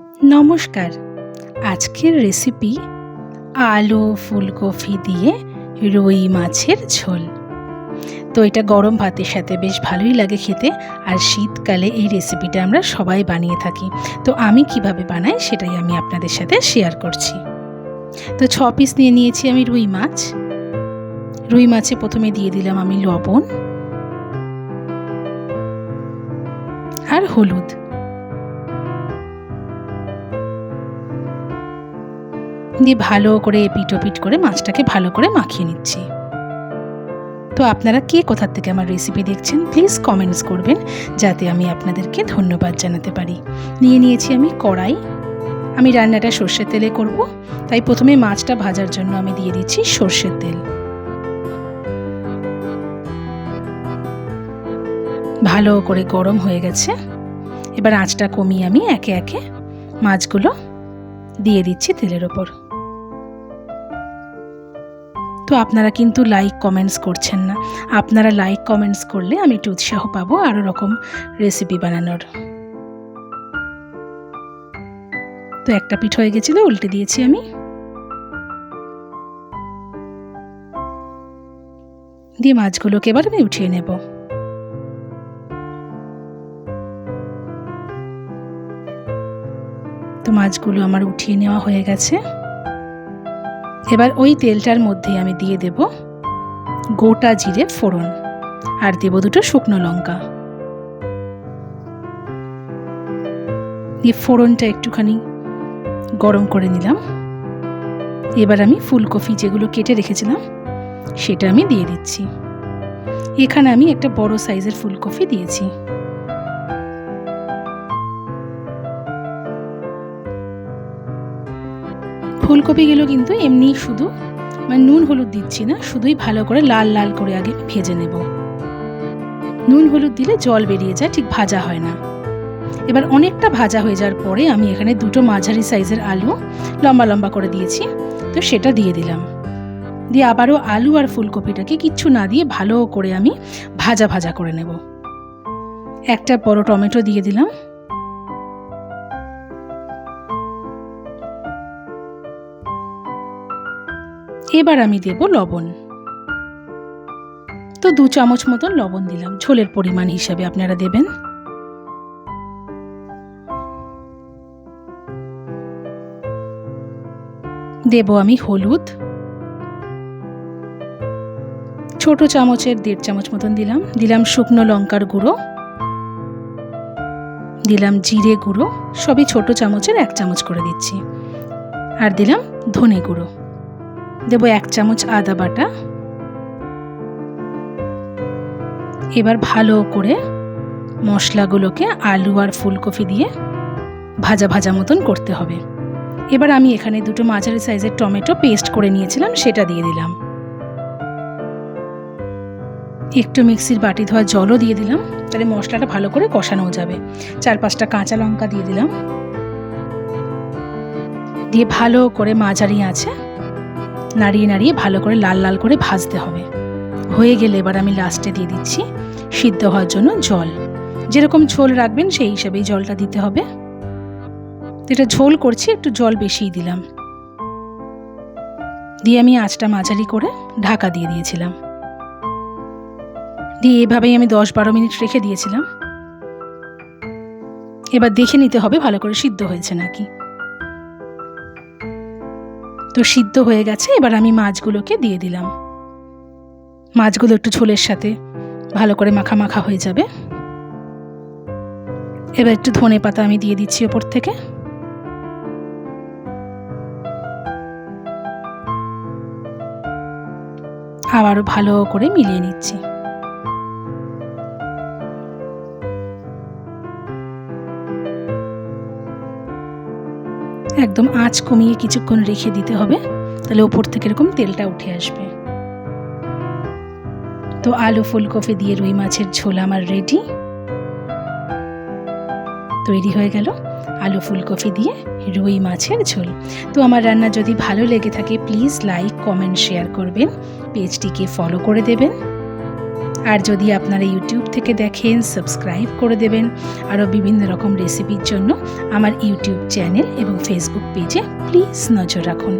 নমস্কার। আজকের রেসিপি আলু, ফুলকপি দিয়ে রুই মাছের ঝোল। তো এটা গরম ভাতের সাথে বেশ ভালোই লাগে খেতে, আর শীতকালে এই রেসিপিটা আমরা সবাই বানিয়ে থাকি। তো আমি কীভাবে বানাই সেটাই আমি আপনাদের সাথে শেয়ার করছি। তো ছ পিস নিয়ে নিয়েছি আমি রুই মাছ। রুই মাছে প্রথমে দিয়ে দিলাম আমি লবণ আর হলুদ। দিয়ে ভালো করে এপিট ওপিট করে মাছটাকে ভালো করে মাখিয়ে নিচ্ছি। তো আপনারা কে কোথার থেকে আমার রেসিপি দেখছেন প্লিজ কমেন্টস করবেন, যাতে আমি আপনাদেরকে ধন্যবাদ জানাতে পারি। নিয়ে নিয়েছি আমি কড়াই। আমি রান্নাটা সর্ষের তেলে করব, তাই প্রথমে মাছটা ভাজার জন্য আমি দিয়ে দিচ্ছি সর্ষের তেল। ভালো করে গরম হয়ে গেছে। এবার আঁচটা কমিয়ে আমি একে একে মাছগুলো দিয়ে দিচ্ছি তেলের ওপর। তো আপনারা কিন্তু লাইক কমেন্টস করছেন না। আপনারা লাইক কমেন্টস করলে আমি একটু উৎসাহ পাবো আরও রকম রেসিপি বানানোর। তো একটা পিঠ হয়ে গেছিল, উল্টে দিয়েছি আমি। দিয়ে মাছগুলোকে এবার আমি উঠিয়ে নেব। তো মাছগুলো আমার উঠিয়ে নেওয়া হয়ে গেছে। এবার ওই তেলটার মধ্যে আমি দিয়ে দেব গোটা জিরে ফোড়ন আর দেব দুটো শুকনো লঙ্কা। দিয়ে ফোড়নটা একটুখানি গরম করে নিলাম। এবার আমি ফুলকপি যেগুলো কেটে রেখেছিলাম, সেটা আমি দিয়ে দিচ্ছি। এখানে আমি একটা বড় সাইজের ফুলকপি দিয়েছি। ফুলকপিগুলো কিন্তু এমনি শুধু মানে নুন হলুদ দিচ্ছি না, শুধুই ভালো করে লাল লাল করে আগে ভেজে নেব। নুন হলুদ দিলে জল বেরিয়ে যায়, ঠিক ভাজা হয় না। এবার অনেকটা ভাজা হয়ে যাওয়ার পরে আমি এখানে দুটো মাঝারি সাইজের আলু লম্বা লম্বা করে দিয়েছি, তো সেটা দিয়ে দিলাম। দিয়ে আবারও আলু আর ফুলকপিটাকে কিচ্ছু না দিয়ে ভালো করে আমি ভাজা ভাজা করে নেব। একটা বড় টমেটো দিয়ে দিলাম। এবার আমি দেব লবণ। তো দু চামচ মতন লবণ দিলাম। ঝোলের পরিমাণ হিসাবে আপনারা দেবেন। দেব আমি হলুদ। ছোট চামচের দেড় চামচ মতন দিলাম। দিলাম শুকনো লঙ্কার গুঁড়ো। দিলাম জিরে গুঁড়ো। সবই ছোট চামচের এক চামচ করে দিচ্ছি। আর দিলাম ধনে গুঁড়ো। দেব এক চামচ আদা বাটা। এবার ভালো করে মশলাগুলোকে আলু আর ফুলকপি দিয়ে ভাজা ভাজা মতন করতে হবে। এবার আমি এখানে দুটো মাঝারি সাইজের টমেটো পেস্ট করে নিয়েছিলাম, সেটা দিয়ে দিলাম। একটু মিক্সির বাটি ধোয়া জলও দিয়ে দিলাম, তাহলে মশলাটা ভালো করে কষানো যাবে। চার পাঁচটা কাঁচা লঙ্কা দিয়ে দিলাম। দিয়ে ভালো করে মাঝারি আছে নাড়িয়ে নাড়িয়ে ভালো করে লাল লাল করে ভাজতে হবে। হয়ে গেলে এবার আমি লাস্টে দিয়ে দিচ্ছি সিদ্ধ হওয়ার জন্য জল। যেরকম ঝোল রাখবেন সেই হিসাবেই জলটা দিতে হবে। এটা ঝোল করছি, একটু জল বেশিই দিলাম। দিয়ে আমি আঁচটা মাঝারি করে ঢাকা দিয়ে দিয়েছিলাম। দিয়ে এভাবেই আমি দশ বারো মিনিট রেখে দিয়েছিলাম। এবার দেখে নিতে হবে ভালো করে সিদ্ধ হয়েছে নাকি। তো সিদ্ধ হয়ে গেছে, এবার আমি মাছগুলোকে দিয়ে দিলাম। মাছগুলো একটু ঝোলের সাথে ভালো করে মাখা মাখা হয়ে যাবে। এবার একটু ধনে পাতা আমি দিয়ে দিচ্ছি ওপর থেকে। আবারও ভালো করে মিলিয়ে নিচ্ছি। একদম আঁচ কমিয়ে কিছুক্ষণ রেখে দিতে হবে, তাহলে ওপর থেকে এরকম তেলটা উঠে আসবে। তো আলু ফুলকপি দিয়ে রুই মাছের ঝোল আমার রেডি তৈরি হয়ে গেল আলু ফুলকপি দিয়ে রুই মাছের ঝোল। তো আমার রান্না যদি ভালো লেগে থাকে প্লিজ লাইক কমেন্ট শেয়ার করবেন। পেজটিকে ফলো করে দেবেন। আর যদি আপনারা ইউটিউব থেকে দেখেন, সাবস্ক্রাইব করে দেবেন। আরও বিভিন্ন রকম রেসিপির জন্য আমার ইউটিউব চ্যানেল এবং ফেসবুক পেজে প্লিজ নজর রাখুন।